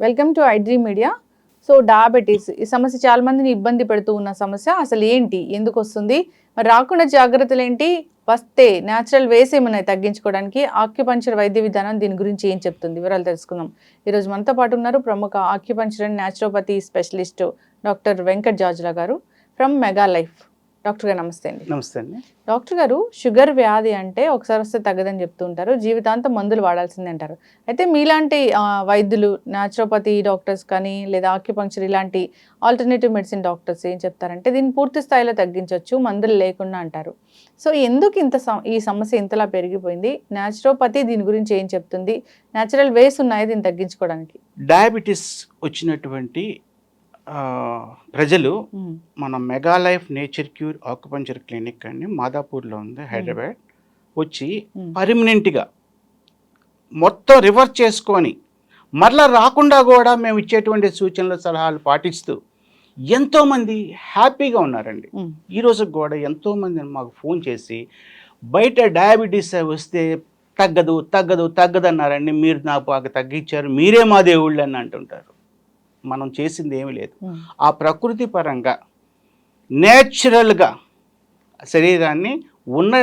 Welcome to iDream media so diabetes ఈ సమస్య చాలా మందిని ఇబ్బంది పెడుతూ ఉన్న సమస్య అసలు ఏంటి? ఎందుకు వస్తుంది? మరి రాకుండా జాగ్రత్తలు ఏంటి? వస్తే న్యాచురల్ వేస్ ఏమన్నా తగ్గించుకోవడానికి ఆక్యుపంచర్ వైద్య విధానం దీని గురించి ఏం చెప్తుంది? వివరాలు తెలుసుకుందాం. ఈరోజు మనతో పాటు ఉన్నారు ప్రముఖ acupuncture and naturopathy specialist doctor Venkat Jajula garu from mega life doctor గారు నమస్తే అండి. నమస్తే అండి. డాక్టర్ గారు షుగర్ వ్యాధి అంటే ఒకసారి వస్తే తగ్గదని చెప్తూ ఉంటారు జీవితాంతం మందులు వాడాల్సిందే అంటారు అయితే మీలాంటి వైద్యులు న్యాచురోపతి డాక్టర్స్ కానీ లేదా ఆక్యుపంక్చర్ ఇలాంటి ఆల్టర్నేటివ్ మెడిసిన్ డాక్టర్స్ ఏం చెప్తారంటే దీన్ని పూర్తి స్థాయిలో తగ్గించవచ్చు మందులు లేకుండా అంటారు. సో ఎందుకు ఇంత ఈ సమస్య ఇంతలా పెరిగిపోయింది? న్యాచురోపతి దీని గురించి ఏం చెప్తుంది? న్యాచురల్ వేస్ ఉన్నాయి దీన్ని తగ్గించుకోవడానికి? డయాబెటీస్ వచ్చినటువంటి ప్రజలు మన mega life nature cure acupuncture clinic అండి మాదాపూర్లో ఉంది హైదరాబాద్. వచ్చి పర్మనెంట్గా మొత్తం రివర్స్ చేసుకొని మరలా రాకుండా కూడా మేము ఇచ్చేటువంటి సూచనలు సలహాలు పాటిస్తూ ఎంతోమంది హ్యాపీగా ఉన్నారండి. ఉమ్, ఈ రోజు కూడా ఎంతోమంది మాకు ఫోన్ చేసి బయట డయాబెటీస్ వస్తే తగ్గదు తగ్గదు తగ్గదు అన్నారండి మీరు నాకు తగ్గించారు మీరే మా దేవుళ్ళు అని అంటుంటారు. మనం చేసింది ఏమీ లేదు. ఆ ప్రకృతి పరంగా నేచురల్గా శరీరాన్ని ఉన్న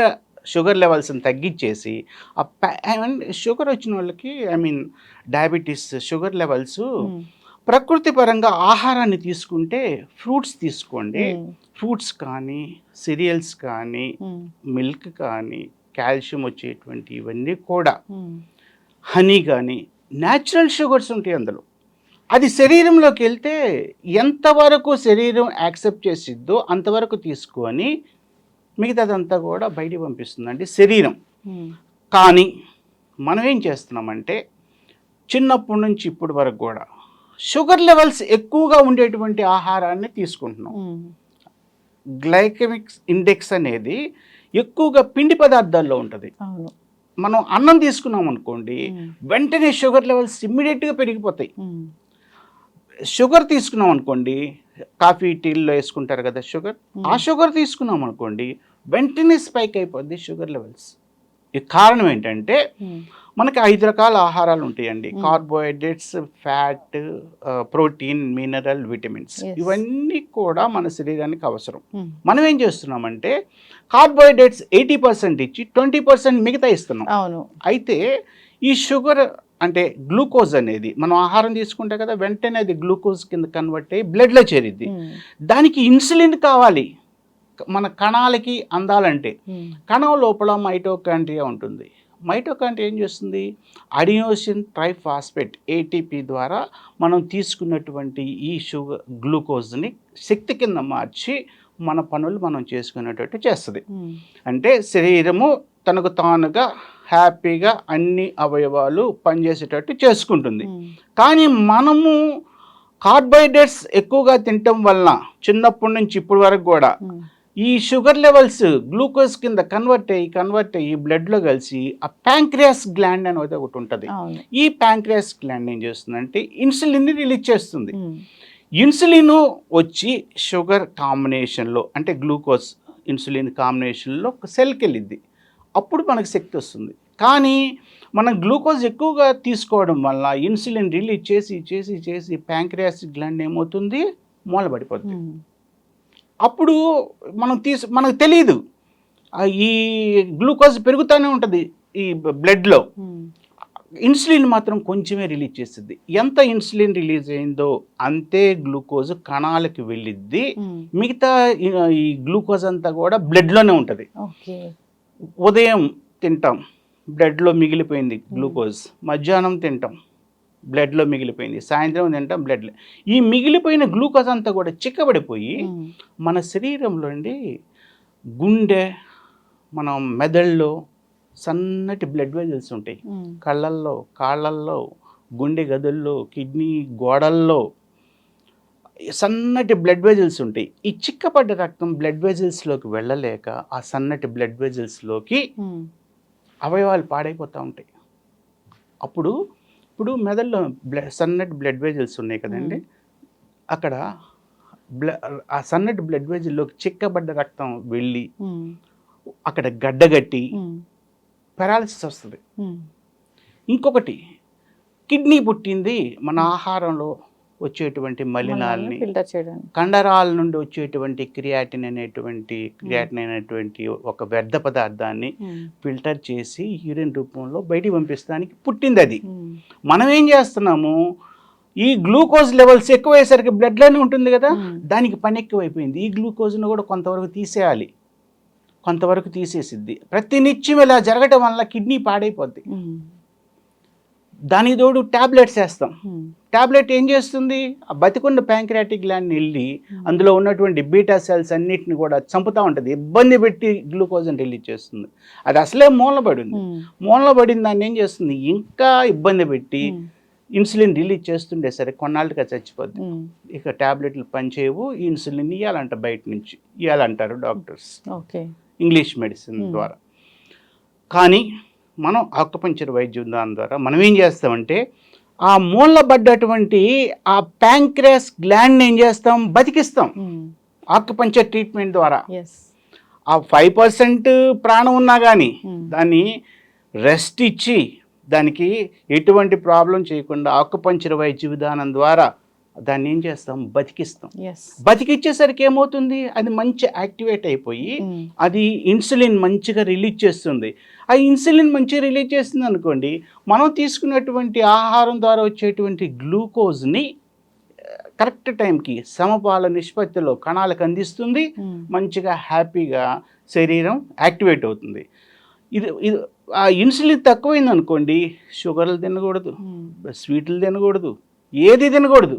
షుగర్ లెవెల్స్ని తగ్గించేసి ఆ షుగర్ వచ్చిన వాళ్ళకి I mean diabetes sugar levels ప్రకృతి పరంగా ఆహారాన్ని తీసుకుంటే ఫ్రూట్స్ తీసుకోండి. ఫ్రూట్స్ కానీ సిరియల్స్ కానీ మిల్క్ కానీ కాల్షియం వచ్చేటువంటి ఇవన్నీ కూడా హనీ కానీ న్యాచురల్ షుగర్స్ ఉంటాయి అందులో. అది శరీరంలోకి వెళ్తే ఎంతవరకు శరీరం యాక్సెప్ట్ చేసిద్దో అంతవరకు తీసుకొని మిగతాదంతా కూడా బయటికి పంపిస్తుందండి శరీరం. కానీ మనం ఏం చేస్తున్నామంటే చిన్నప్పటి నుంచి ఇప్పటి వరకు కూడా షుగర్ లెవెల్స్ ఎక్కువగా ఉండేటువంటి ఆహారాన్ని తీసుకుంటున్నాం. ఉమ్, గ్లైకెమిక్ ఇండెక్స్ అనేది ఎక్కువగా పిండి పదార్థాల్లో ఉంటుంది. మనం అన్నం తీసుకున్నాం అనుకోండి వెంటనే షుగర్ లెవెల్స్ ఇమ్మీడియట్గా పెరిగిపోతాయి. షుగర్ తీసుకున్నాం అనుకోండి కాఫీ టీల్లో వేసుకుంటారు కదా షుగర్ ఆ ఉమ్, షుగర్ తీసుకున్నాం అనుకోండి వెంటనే స్పైక్ అయిపోద్ది షుగర్ లెవెల్స్ ఈ కారణం ఏంటంటే ఉమ్, మనకి ఐదు రకాల ఆహారాలు ఉంటాయండి. Hmm. Carbohydrates fat protein mineral vitamins. ఇవన్నీ కూడా మన శరీరానికి అవసరం. మనం ఏం చేస్తున్నామంటే కార్బోహైడ్రేట్స్ ఎయిటీ పర్సెంట్ ఇచ్చి ట్వంటీ పర్సెంట్ మిగతా ఇస్తున్నాం. అయితే ఈ షుగర్ అంటే గ్లూకోజ్ అనేది మనం ఆహారం తీసుకుంటే కదా వెంటనే అది గ్లూకోజ్ కింద కన్వర్ట్ అయ్యి బ్లడ్లో చేరిద్ది. దానికి ఇన్సులిన్ కావాలి. మన కణాలకి అందాలంటే కణం లోపల మైటోకాండ్రియా ఉంటుంది. మైటోకాండ్రియా ఏం చేస్తుంది? అడినోసిన్ ట్రైఫాస్ఫేట్ ఏటీపీ ద్వారా మనం తీసుకున్నటువంటి ఈ షుగర్ గ్లూకోజ్ని శక్తి కింద మార్చి మన పనులు మనం చేసుకునేటట్టు చేస్తుంది. అంటే శరీరము తనకు తానుగా హ్యాపీగా అన్ని అవయవాలు పనిచేసేటట్టు చేసుకుంటుంది. ఉమ్, కానీ మనము కార్బోహైడ్రేట్స్ ఎక్కువగా తినటం వలన చిన్నప్పటి నుంచి ఇప్పటి వరకు కూడా ఉమ్, ఈ షుగర్ లెవెల్స్ గ్లూకోజ్ కింద కన్వర్ట్ అయ్యి కన్వర్ట్ అయ్యి బ్లడ్లో కలిసి ఆ ప్యాంక్రియాస్ గ్లాండ్ అనేది ఒకటి ఉంటుంది. ఈ ప్యాంక్రియాస్ గ్లాండ్ ఏం చేస్తుందంటే ఇన్సులిన్ని రిలీజ్ చేస్తుంది. ఉమ్, ఇన్సులిన్ వచ్చి షుగర్ కాంబినేషన్లో అంటే గ్లూకోజ్ ఇన్సులిన్ కాంబినేషన్లో ఒక సెల్కి వెళ్ళిద్ది. అప్పుడు మనకు శక్తి వస్తుంది. కానీ మనం గ్లూకోజ్ ఎక్కువగా తీసుకోవడం వల్ల ఇన్సులిన్ రిలీజ్ చేసి చేసి చేసి ప్యాంక్రియాస్ గ్లాండ్ ఏమవుతుంది? మూలబడిపోతుంది అప్పుడు మనం తీసు మనకు తెలియదు ఈ గ్లూకోజ్ పెరుగుతూనే ఉంటుంది ఈ బ్లడ్లో. ఇన్సులిన్ మాత్రం కొంచెమే రిలీజ్ చేస్తుంది. ఎంత ఇన్సులిన్ రిలీజ్ అయిందో అంతే గ్లూకోజ్ కణాలకు వెళ్ళిద్ది. మిగతా ఈ- గ్లూకోజ్ అంతా కూడా బ్లడ్లోనే ఉంటుంది. ఉదయం తింటాం. బ్లడ్లో మిగిలిపోయింది గ్లూకోజ్. మధ్యాహ్నం తింటాం. బ్లడ్లో మిగిలిపోయింది. సాయంత్రం తింటాం బ్లడ్లో ఈ మిగిలిపోయిన గ్లూకోజ్ అంతా కూడా చిక్కబడిపోయి మన శరీరంలో అండి గుండె మన మెదడులో సన్నటి బ్లడ్ వెజల్స్ ఉంటాయి. కళ్ళల్లో కాళ్ళల్లో గుండె గదుల్లో కిడ్నీ గోడల్లో సన్నటి బ్లడ్ వెజల్స్ ఉంటాయి. ఈ చిక్కపడ్డ రక్తం బ్లడ్ వెజల్స్లోకి వెళ్ళలేక ఆ సన్నటి బ్లడ్ వెజల్స్లోకి అవయవాలు పాడైపోతూ ఉంటాయి. అప్పుడు ఇప్పుడు మెదడులో సన్నటి బ్లడ్ వెజల్స్ ఉన్నాయి కదండి. అక్కడ బ్ల ఆ సన్నటి బ్లడ్ వెజల్లోకి చిక్కబడ్డ రక్తం వెళ్ళి అక్కడ గడ్డగట్టి పెరాలసిస్ వస్తుంది. ఇంకొకటి కిడ్నీ పుట్టింది మన ఆహారంలో వచ్చేటువంటి మలినాల్ని ఫిల్టర్ చేయడానికి. కండరాల నుండి వచ్చేటువంటి క్రియాటిన్ అనేటువంటి క్రియాటిన్ అనేటువంటి ఒక వ్యర్థ పదార్థాన్ని ఫిల్టర్ చేసి యూరిన్ రూపంలో బయటికి పంపిస్తానికి పుట్టింది అది. మనం ఏం చేస్తున్నాము? ఈ గ్లూకోజ్ లెవెల్స్ ఎక్కువయ్యేసరికి బ్లడ్లోనే ఉంటుంది కదా? దానికి పని ఎక్కువైపోయింది. ఈ గ్లూకోజ్ను కూడా కొంతవరకు తీసేయాలి. కొంతవరకు తీసేసిద్ది. ప్రతి నిత్యం ఇలా జరగటం వల్ల కిడ్నీ పాడైపోద్ది. దానికి తోడు ట్యాబ్లెట్స్ వేస్తాం. ఉమ్, టాబ్లెట్ ఏం చేస్తుంది? ఆ బతికున్న ప్యాంక్రియాటిక్ గ్లాండ్ వెళ్ళి అందులో ఉన్నటువంటి బీటా సెల్స్ అన్నిటిని కూడా చంపుతూ ఉంటుంది. ఇబ్బంది పెట్టి గ్లూకోజ్ని రిలీజ్ చేస్తుంది. అది అసలే మూలబడి ఉంది మూలబడిన దాన్ని ఏం చేస్తుంది? ఇంకా ఇబ్బంది పెట్టి ఇన్సులిన్ రిలీజ్ చేస్తుండే సరే కొన్నాళ్ళకి అది చచ్చిపోద్ది ఇక టాబ్లెట్లు పనిచేయవు ఇన్సులిన్ ఇవ్వాలంట బయట నుంచి. ఇవ్వాలంటారు డాక్టర్స్. ఓకే. English medicine. ద్వారా. కానీ మనం ఆకుపంచర్ వైద్య విధానం ద్వారా మనం ఏం చేస్తామంటే ఆ మూలబడ్డటువంటి ఆ ప్యాంక్రియాస్ గ్లాండ్ ఏం చేస్తాం? బతికిస్తాం. ఆకుపంచర్ ట్రీట్మెంట్ ద్వారా. ఆ ఫైవ్ పర్సెంట్ ప్రాణం ఉన్నా కానీ దాన్ని రెస్ట్ ఇచ్చి దానికి ఎటువంటి ప్రాబ్లం చేయకుండా ఆకుపంచర్ వైద్య విధానం ద్వారా దాన్ని ఏం చేస్తాం? బతికిస్తాం. బతికిచ్చేసరికి ఏమవుతుంది? అది మంచి యాక్టివేట్ అయిపోయి ఉమ్, అది ఇన్సులిన్ మంచిగా రిలీజ్ చేస్తుంది. ఆ ఇన్సులిన్ మంచిగా రిలీజ్ చేస్తుంది అనుకోండి మనం తీసుకున్నటువంటి ఆహారం ద్వారా వచ్చేటువంటి గ్లూకోజ్ని కరెక్ట్ టైంకి సమపాల నిష్పత్తిలో కణాలకు అందిస్తుంది. ఉమ్, మంచిగా హ్యాపీగా శరీరం యాక్టివేట్ అవుతుంది. ఇది ఇది ఆ ఇన్సులిన్ తక్కువైంది అనుకోండి షుగర్లు తినకూడదు ఉమ్, స్వీట్లు తినకూడదు ఏది తినకూడదు.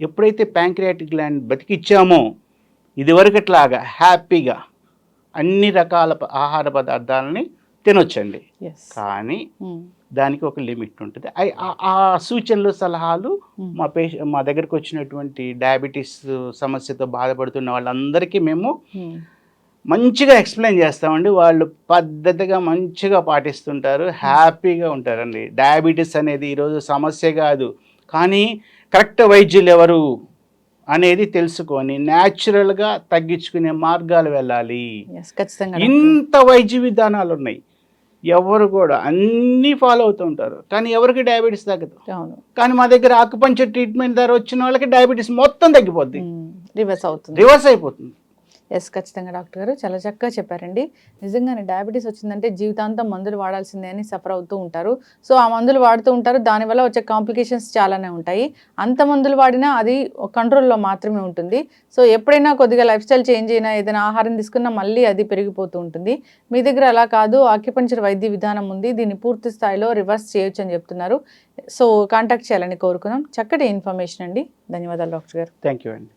ఎప్పుడైతే ప్యాంక్రియాటిక్ గ్లాండ్ బతికిచ్చామో ఇదివరకట్లాగా హ్యాపీగా అన్ని రకాల ఆహార పదార్థాలని తినొచ్చండి. కానీ ఉమ్, దానికి ఒక లిమిట్ ఉంటుంది. ఆ- ఆ సూచనలు సలహాలు ఉమ్, మా పేష మా దగ్గరకు వచ్చినటువంటి డయాబెటీస్ సమస్యతో బాధపడుతున్న వాళ్ళందరికీ మేము ఉమ్, మంచిగా ఎక్స్ప్లెయిన్ చేస్తామండి. వాళ్ళు పద్ధతిగా మంచిగా పాటిస్తుంటారు. హ్యాపీగా ఉంటారండి. డయాబెటీస్ అనేది ఈరోజు సమస్య కాదు. కానీ కరెక్ట్ వైద్యులు ఎవరు అనేది తెలుసుకొని న్యాచురల్గా తగ్గించుకునే మార్గాలు వెళ్ళాలి. ఇంత వైద్య విధానాలు ఉన్నాయి. ఎవరు కూడా అన్నీ ఫాలో అవుతూ ఉంటారు. కానీ ఎవరికి డయాబెటీస్ తగ్గదు. కానీ మా దగ్గర ఆకుపంచర్ ట్రీట్మెంట్ ద్వారా వచ్చిన వాళ్ళకి డయాబెటీస్ మొత్తం తగ్గిపోద్ది. రివర్స్ అవుతుంది. రివర్స్ అయిపోతుంది. ఎస్ ఖచ్చితంగా డాక్టర్ గారు. చాలా చక్కగా చెప్పారండి. నిజంగానే డయాబెటీస్ వచ్చిందంటే జీవితాంతం మందులు వాడాల్సిందే అని సఫర్ అవుతూ ఉంటారు. సో ఆ మందులు వాడుతూ ఉంటారు. దానివల్ల వచ్చే కాంప్లికేషన్స్ చాలానే ఉంటాయి. అంత మందులు వాడినా అది కంట్రోల్లో మాత్రమే ఉంటుంది. సో ఎప్పుడైనా కొద్దిగా లైఫ్ స్టైల్ చేంజ్ అయినా ఏదైనా ఆహారం తీసుకున్నా మళ్ళీ అది పెరిగిపోతూ ఉంటుంది. మీ దగ్గర అలా కాదు. ఆక్యుపంచర్ వైద్య విధానం ఉంది. దీన్ని పూర్తి స్థాయిలో రివర్స్ చేయొచ్చు అని చెప్తున్నారు. సో కాంటాక్ట్ చేయాలని కోరుకున్నాం. చక్కటి ఇన్ఫర్మేషన్ అండి. ధన్యవాదాలు డాక్టర్ గారు. థ్యాంక్ యూ అండి.